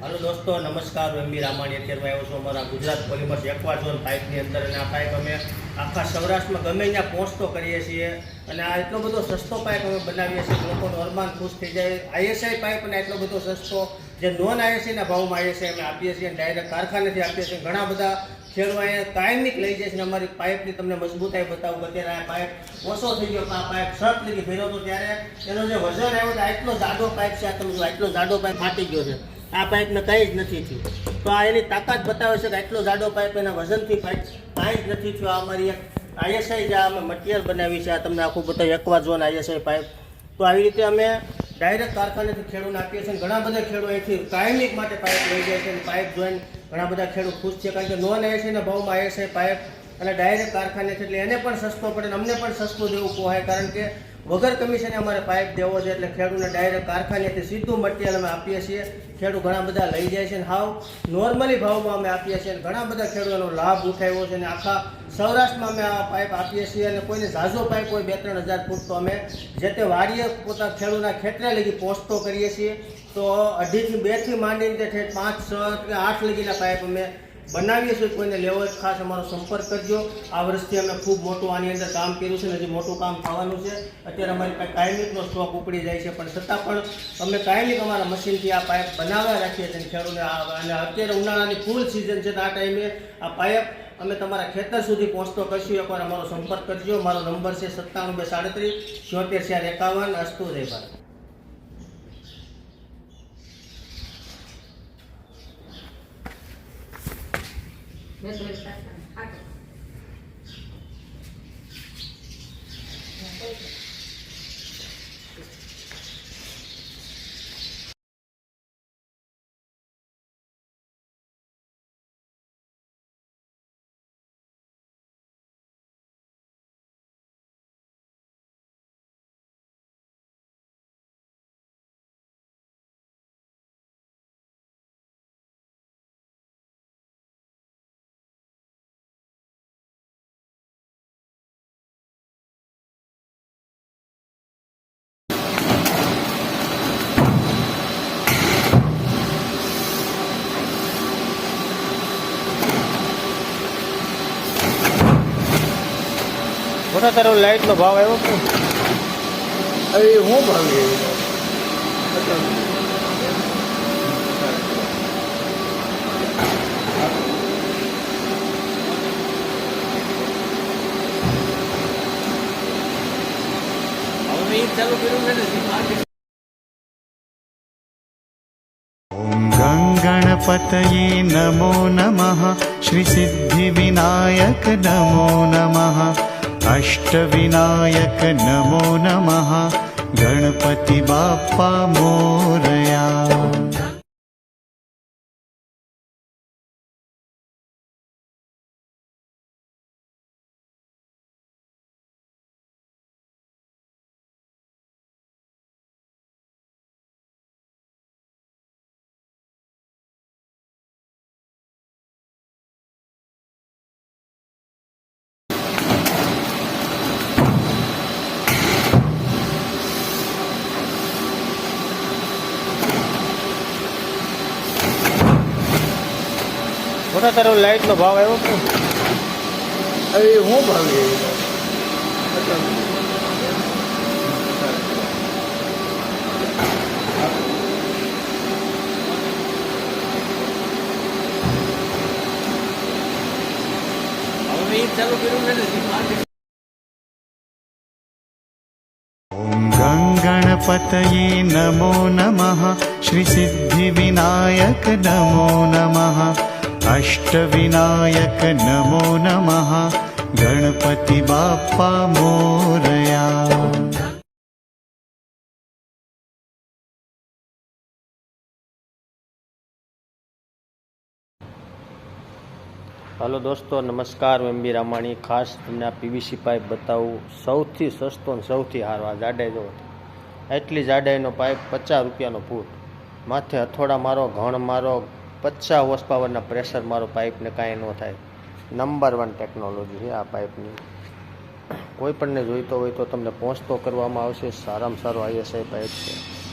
હાલો દોસ્તો, નમસ્કાર. હું એમબી રામાણી. અત્યારમાં આવ્યો છું અમારા ગુજરાત પોલીમર્સ એકવા ઝોન પાઇપની અંદર. અને આ પાઇપ અમે આખા સૌરાષ્ટ્રમાં ગમે ત્યાં પહોંચતો કરીએ છીએ. અને આ એટલો બધો સસ્તો પાઇપ અમે બનાવીએ છીએ. લોકોનું અરમાન ખુશ થઈ જાય. આઈએસઆઈ પાઇપ અને એટલો બધો સસ્તો જે નોન આઈએસઆઈના ભાવમાં આઈએસઆઈ અમે આપીએ છીએ. અને ડાયરેક્ટ કારખાનેથી આપીએ છીએ. ઘણા બધા ખેડૂતો અહીંયા કાયમિક લઈ જાય છે. ને અમારી પાઇપની તમને મજબૂતાઈ બતાવું અત્યારે આ પાઇપ ઓછો થઈ ગયો. આ પાઇપ શર્ટ લીધી ભર્યો હતો ત્યારે. એનો જે વજન આવ્યો આટલો જાડો પાઇપ છે. આ તમે એટલો જાડો પાઇપ ફાટી ગયો છે. આ પાઇપને કંઈ જ નથી થયું. તો આ એની તાકાત બતાવે છે કે આટલો જાડો પાઇપ એના વજનથી પાઇપ કાંઈ જ નથી થયું અમારી એક આઈએસઆઈ જે અમે મટીરિયલ બનાવી છે, આ તમને આખું બધા એકવા ઝોન આઈએસઆઈ પાઇપ. તો આવી રીતે અમે ડાયરેક્ટ કારખાનેથી ખેડૂતને આપીએ છીએ ઘણા બધા ખેડૂતો અહીંથી કાયમિક માટે પાઇપ લઈ જાય છે અને પાઇપ જોઈને ઘણા બધા ખેડૂત ખુશ છે કારણ કે નોન આઈએસઆઈના ભાવમાં આઈએસઆઈ પાઇપ અને ડાયરેક્ટ છે એટલે એને પણ સસ્તો પડે અને અમને પણ સસ્તું દેવું પોહાય કારણ કે વગર કમિશને અમારે પાઇપ દેવો છે એટલે ખેડૂતને ડાયરેક્ટ કારખાનેથી સીધું મટીરિયલ અમે આપીએ છીએ. ખેડૂત ઘણા બધા લઈ જાય છે અને હાવ નોર્મલી ભાવમાં અમે આપીએ છીએ અને ઘણા બધા ખેડૂતોનો લાભ ઉઠાવ્યો છે અને આખા સૌરાષ્ટ્રમાં અમે આ પાઇપ આપીએ છીએ અને કોઈને ઝાઝો પાઇપ હોય બે ત્રણ હજાર ફૂટ તો અમે જે તે વાડીએ પોતા ખેડૂતના ખેતરે લગી પહોંચતો કરીએ છીએ. તો અઢીથી બેથી માંડીને તે ઠેઠ પાંચ, છ કે આઠ લગીના પાઇપ અમે બનાવીએ છીએ કોઈને લેવો ખાસ અમારો સંપર્ક કરજો. આ વર્ષથી અમે ખૂબ મોટું આની અંદર કામ કર્યું છે ને હજી મોટું કામ થવાનું છે. અત્યારે અમારી પાસે કાયમિકનો સ્ટોક ઉપડી જાય છે, પણ છતાં પણ અમે કાયમિક અમારા મશીનથી આ પાઇપ બનાવ્યા રાખીએ છીએ ખેડૂતને અને અત્યારે ઉનાળાની ફૂલ સિઝન છે આ ટાઈમે આ પાઇપ અમે તમારા ખેતર સુધી પહોંચતો કરશું. એકવાર અમારો સંપર્ક કરજો. મારો નંબર છે સત્તાણું બે સાડત્રીસ, છોતેર ચાર એકાવન, અસ્તુ ભારત. నేను મોટા તારો લાઇટનો ભાવ આવ્યો કે હવે હું ભાવી હવે એ ચાલુ કર્યું છે ને ॐ गङ्गणपतये नमो नमः श्रीसिद्धिविनायक नमो नमः अष्टविनायक नमो नमः। गणपति बाप्पा मोरया મોટા તારો લાઇટનો ભાવ આવ્યો કે હવે હું ભાવી હવે એ ચાલુ કર્યું છે ને ॐ गङ्गणपतये नमो नमः श्रीसिद्धिविनायक नमो नमः अष्टविनायक नमो नमः गणपति बाप्पा मोरया હાલો દોસ્તો નમસ્કાર હું એમબી રામાણી ખાસ તમને આ પીવીસી પાઇપ બતાવું સૌથી સસ્તો અને સૌથી સારો આ જાડાઈ જો એટલી જાડાઈનો પાઇપ પચાસ રૂપિયાનો ફૂટ માથે હથોડા મારો ઘણ મારો પચાસ હોર્સ પાવરના પ્રેશર મારો પાઇપને કાંઈ ન થાય. નંબર વન ટેકનોલોજી છે આ પાઇપની કોઈ પણને જોઈતો હોય તો તમને પહોંચતો કરવામાં આવશે. સારામાં સારો આઈએસઆઈ પાઇપ છે.